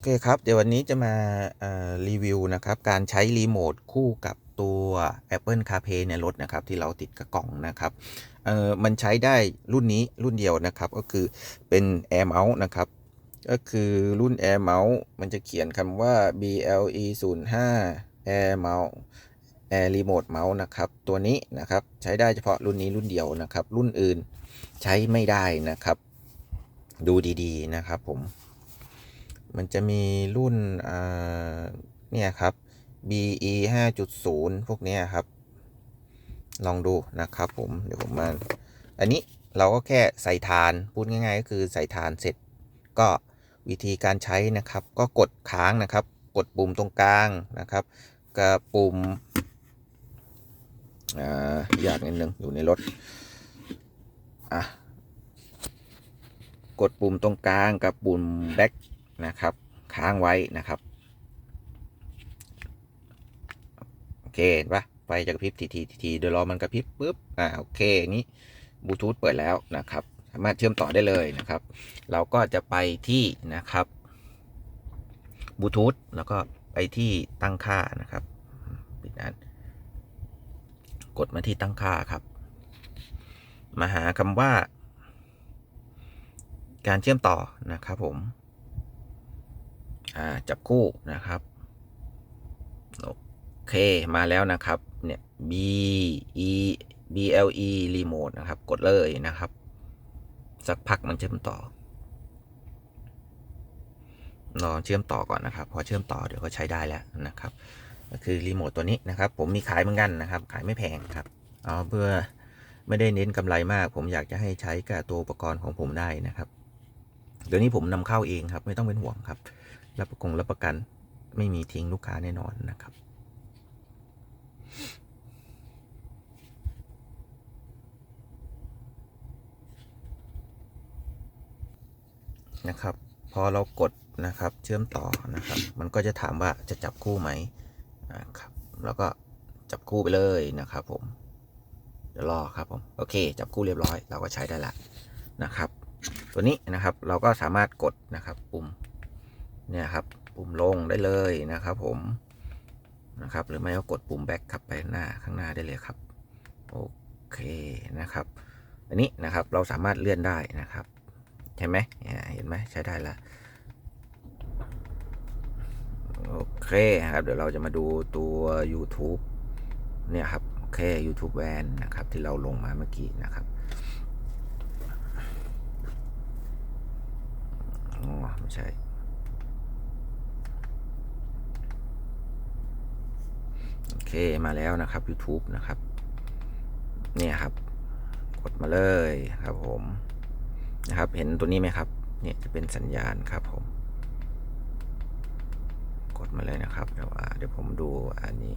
โอเคครับ เดี๋ยววันนี้จะมารีวิวนะครับ การใช้รีโมทคู่กับตัว Apple CarPlay ในรถนะครับ ที่เราติดกับกล่องนะครับเออมันใช้ได้รุ่นนี้รุ่นเดียวนะครับ ก็คือเป็น Air Mouse นะครับ ก็คือรุ่น Air Mouse มันจะเขียนคำว่า BLE 0 5 Air Mouse Air Remote Mouse นะครับ ตัวนี้นะครับใช้ได้เฉพาะรุ่นนี้รุ่นเดียวนะครับ รุ่นอื่นใช้ไม่ได้นะครับ ดูดีๆนะครับผม มันจะมีรุ่นเนี่ยครับ BE 5.0 พวกนี้ครับ ลองดูนะครับผม เดี๋ยวผมมา อันนี้เราก็แค่ใส่ฐาน พูดง่ายๆ ก็คือใส่ฐานเสร็จ ก็วิธีการใช้นะครับ ก็กดค้างนะครับ กดปุ่มตรงกลางนะครับ กับปุ่มอ่าอยากนิดนึงอยู่ในรถ อะ กดปุ่มตรงกลางกับปุ่ม back นะครับ ค้างไว้นะครับโอเคเห็นปะไฟจะกระพริบทีทีทีเดี๋ยวรอมันกระพริบปุ๊บอ่าโอเคนี้บลูทูธเปิดแล้วนะครับ สามารถเชื่อมต่อได้เลยนะครับ เราก็จะไปที่นะครับบลูทูธแล้วก็ไปที่ตั้งค่านะครับปิดนั้นกดมาที่ตั้งค่าครับ มาหาคำว่า การเชื่อมต่อนะครับผม อ่าจับคู่นะครับโอเคมาแล้วนะครับเนี่ย B E B L E remote นะครับ กดเลยนะครับ สักพักมันเชื่อมต่อรอเชื่อมต่อก่อนนะครับ พอเชื่อมต่อเดี๋ยวก็ใช้ได้แล้วนะครับ ก็คือรีโมทตัวนี้นะครับ ผมมีขายเหมือนกันนะครับ ขายไม่แพงครับ เอาเพื่อไม่ได้เน้นกำไรมาก ผมอยากจะให้ใช้กับตัวอุปกรณ์ของผมได้นะครับ เดี๋ยวนี้ผมนำเข้าเองครับ ไม่ต้องเป็นห่วงครับ รับประกงรับประกันไม่มีทิ้งลูกค้าแน่นอนนะครับ นะครับ พอเรากดนะครับเชื่อมต่อนะครับ มันก็จะถามว่าจะจับคู่ไหมนะครับแล้วก็จับคู่ไปเลยนะครับ ผมเดี๋ยวรอครับผมโอเค จับคู่เรียบร้อย เราก็ใช้ได้ละนะครับ ตัวนี้นะครับเราก็สามารถกดนะครับปุ่ม เนี่ยครับปุ่มลงได้เลยนะครับ ผมนะครับ หรือไม่ก็กดปุ่มแบ็คขับไปหน้าข้างหน้าได้เลยครับโอเคนะครับ อันนี้นะครับเราสามารถเลื่อนได้นะครับใช่ไหมเนี่ยเห็นไหมใช้ได้ละโอเคครับเดี๋ยวเราจะมาดูตัว YouTube เนี่ยครับโอเค YouTube Van นะครับ ที่เราลงมาเมื่อกี้นะครับอ๋อไม่ใช่ โอ เคมาแล้วนะครับ YouTube นะครับ เนี่ยครับ กดมาเลยครับผมนะครับ เห็นตัวนี้ไหมครับ เนี่ยจะเป็นสัญญาณครับผม กดมาเลยนะครับ เดี๋ยวเดี๋ยวผมดูอันนี้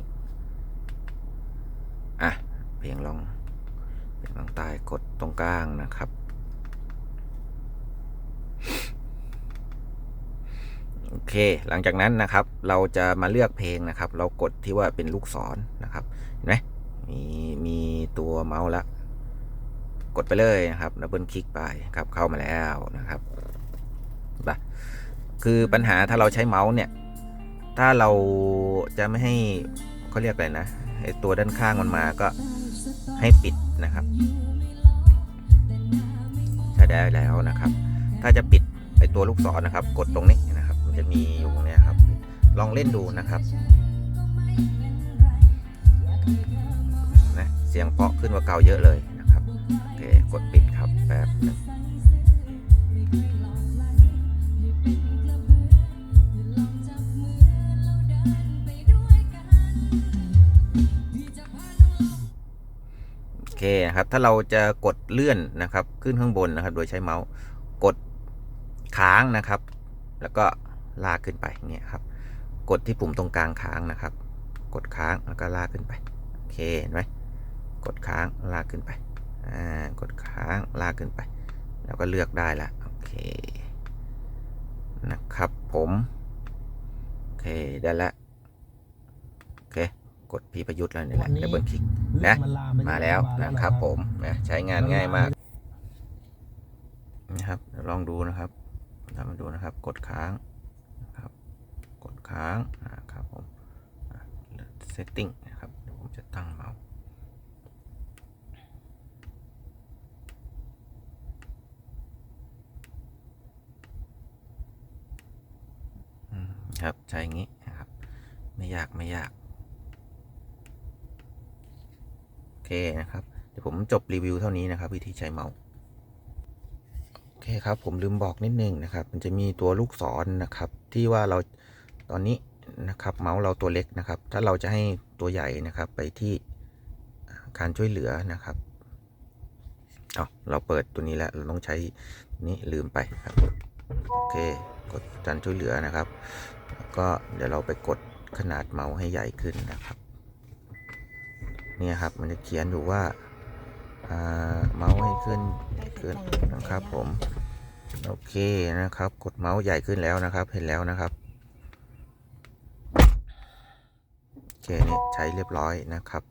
อะเพียงลองเพียงลองใต้กดตรงกลางนะครับ โอเค หลังจากนั้นนะครับ เราจะมาเลือกเพลงนะครับ เรากดที่ว่าเป็นลูกศรนะครับ เห็นไหมมีมีตัวเมาส์ละกดไปเลยนะครับดับเบิลคลิกไปครับเข้ามาแล้วนะครับปะคือปัญหาถ้าเราใช้เมาส์เนี่ย ถ้าเราจะไม่ให้เขาเรียกอะไรนะไอตัวด้านข้างมันมาก็ให้ปิดนะครับใช้ได้แล้วนะครับ ถ้าจะปิดไอตัวลูกศรนะครับ กดตรงนี้ จะมีอยู่เนี้ยครับ ลองเล่นดูนะครับนะเสียงเพราะขึ้นกว่าเก่าเยอะเลยนะครับโอเคกดปิดครับแป๊บนึงโอเคนะครับถ้าเราจะกดเลื่อนนะครับ ขึ้นข้างบนนะครับ โดยใช้เมาส์กดค้างนะครับ แล้วก็ ลากขึ้นไปเงี้ยครับ กดที่ปุ่มตรงกลางค้างนะครับ กดค้างแล้วก็ลากขึ้นไปโอเคเห็นไหมกดค้างลากขึ้นไปอ่ากดค้างลากขึ้นไป แล้วก็เลือกได้ละโอเคนะครับผมโอเคได้ละโอเคกดพี่ประยุทธ์แล้วนี่แหละดับเบิลคลิกนะมาแล้วนะครับผมนะใช้งานง่ายมากนะครับเดี๋ยวลองดูนะครับทำมาดูนะครับ กดค้างนะครับ ค้างนะครับผม setting นะครับเดี๋ยวผมจะตั้งเมาส์ครับใช่งี้นะครับ ไม่ยากไม่ยาก โอเคนะครับ เดี๋ยวผมจบรีวิวเท่านี้นะครับ วิธีใช้เมาส์โอเคครับ ผมลืมบอกนิดนึงนะครับ มันจะมีตัวลูกศรนะครับ ที่ว่าเรา ตอนนี้นะครับเมาส์เราตัวเล็กนะครับ ถ้าเราจะให้ตัวใหญ่นะครับไปที่การช่วยเหลือนะครับเอาเราเปิดตัวนี้แล้วเราต้องใช้นี้ลืมไปครับโอเคกดการช่วยเหลือนะครับ ก็เดี๋ยวเราไปกดขนาดเมาส์ให้ใหญ่ขึ้นนะครับเนี่ยครับมันจะเขียนอยู่ว่าอ่าเมาส์ให้ขึ้นขึ้นนะครับผมโอเคนะครับ กดเมาส์ใหญ่ขึ้นแล้วนะครับ เห็นแล้วนะครับ โอเคนี่ใช้เรียบร้อยนะครับ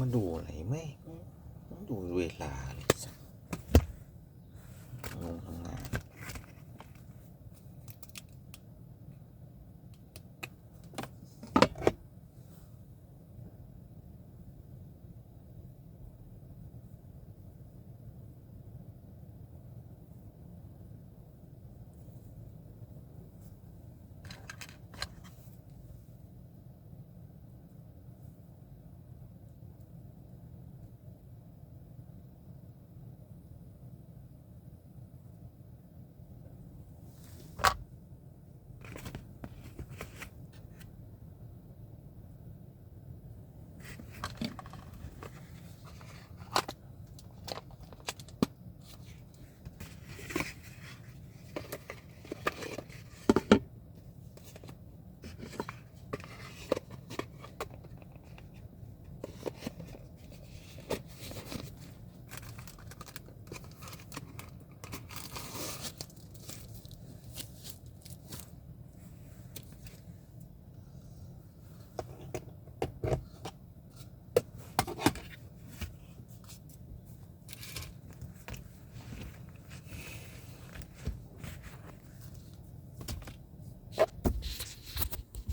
มาดูอะไรไม่ไม่ดูเวลาเลยสักลงทำงาน